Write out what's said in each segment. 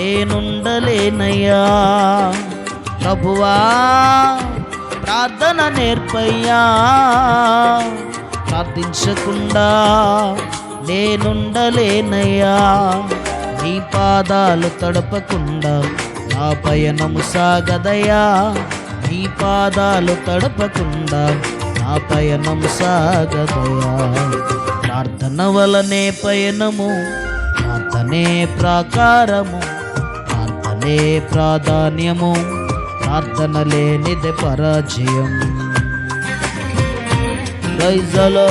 నేనుండలేనయ్యా. ప్రభువా ప్రార్థన నేర్పయ్యా. ప్రార్థించకుండా నేనుండలేనయ్యా. నీ పాదాలు తడపకుండా నా పయనము సాగదయా నీ పాదాలు తడపకుండా నా పయనం సాగదయా ప్రార్థన వలనే పయనము ప్రార్థనే ప్రాకారము. ప్రార్థనే ప్రాధాన్యము ప్రార్థన లేనిది పరాజయం ప్రైజలో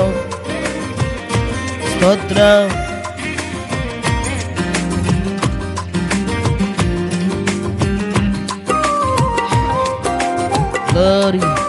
స్తోత్ర. Glory.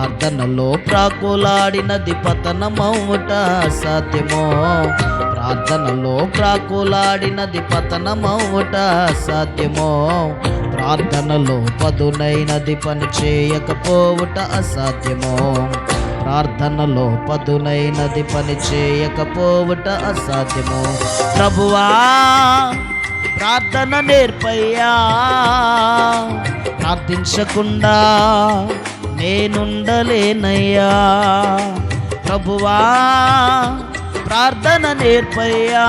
ప్రార్థనలో ప్రాకులాడినది పతనమౌట అసాధ్యము ప్రార్థనలో ప్రాకులాడినది పతనమౌట అసాధ్యము ప్రార్థనలో పదునైనది పని చేయకపోవుట అసాధ్యమో. ప్రార్థనలో పదునైనది పని చేయకపోవుట అసాధ్యమో. ప్రభువా ప్రార్థన నేర్పయ్యా. ప్రార్థించకుండా నేనుండలేనయ్యా. ప్రభువా ప్రార్థన నేర్పయ్యా.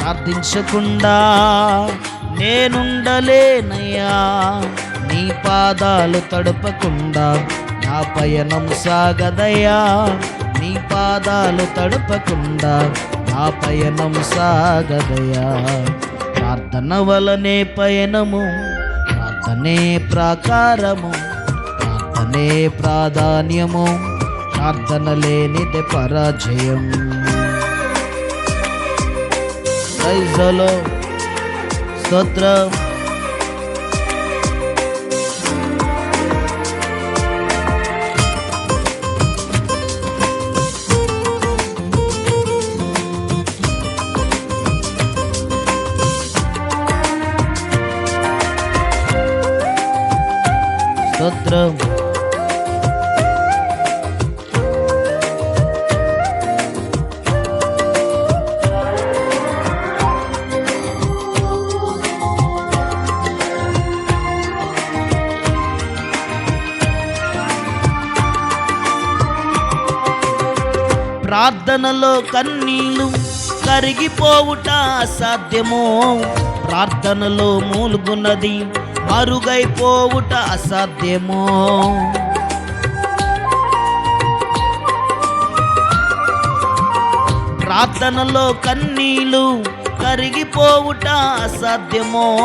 ప్రార్థించకుండా నేనుండలేనయ్యా. నీ పాదాలు తడపకుండా నా పయనం సాగదయ్యా. నీ పాదాలు తడపకుండా నా పయనం సాగదయ్యా. ప్రార్థన వలనే పయనము ప్రార్థనే ప్రాకారము. ప్రార్థనే ప్రాధాన్యము ప్రార్థన లేనిదే పరాజయం. ప్రైజలో స్తోత్రం. స్తోత్రం. ప్రార్థనలో కన్నీళ్ళు కరిగిపోవుట అసాధ్యమో. ప్రార్థనలో మూలుగున్నది మరుగైపోవుట అసాధ్యమో. ప్రార్థనలో కన్నీళ్ళు కరిగిపోవుట అసాధ్యమో.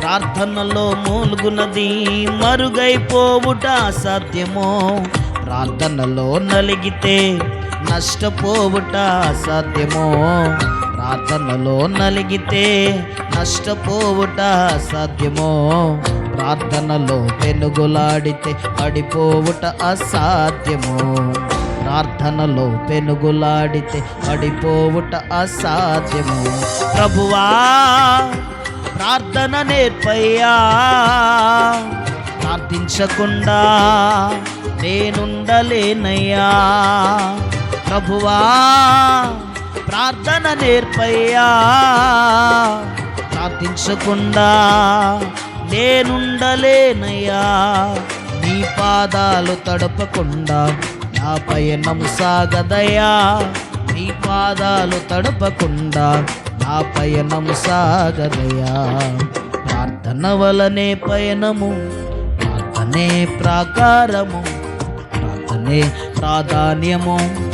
ప్రార్థనలో మూలుగున్నది మరుగైపోవుట అసాధ్యమో. ప్రార్థనలో నలిగితే నష్టపోవుట సాధ్యమో? ప్రార్థనలో నలిగితే నష్టపోవుట సాధ్యమో? ప్రార్థనలో పెనుగులాడితే పడిపోవుట అసాధ్యమో? ప్రార్థనలో పెనుగులాడితే పడిపోవుట అసాధ్యము? ప్రభువా ప్రార్థన నేర్పయ్యా. ప్రార్థించకుండా నేనుండలేనయ్యా. ప్రభువా ప్రార్థన నేర్పయ్యా. ప్రార్థించకుండా నేనుండలేనయ్యా. నీ పాదాలు తడపకుండా నా పయనం సాగదయా నీ పాదాలు తడపకుండా నా పయనం సాగదయా ప్రార్థన వలనే పయనము ప్రార్థనే ప్రాకారము ప్రార్థనే ప్రాధాన్యము.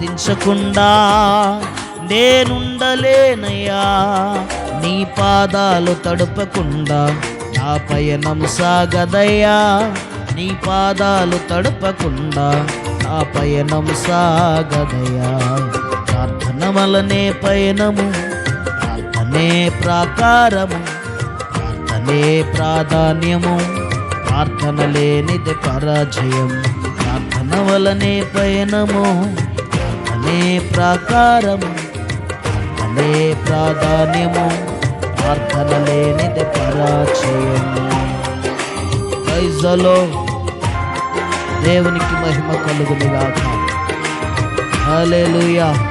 ప్రార్థించకుండా నేనుండలేనయ్యా నీ పాదాలు తడపకుండా నా పయనం సాగదయ్యా నీ పాదాలు తడపకుండా నా పయనం సాగదయ్యా. ప్రార్థన వలనే పయనము ప్రార్థనే ప్రాకారము ప్రార్థనే ప్రాధాన్యము ప్రార్థన లేనిది పరాజయం. ప్రార్థన వలనే పయనము అనే ప్రకారం అనే ప్రాధాన్యము ప్రార్థన లేనిది పరాచయము ప్రైజలో దేవునికి మహిమ కలుగునిగాక. హల్లెలూయా.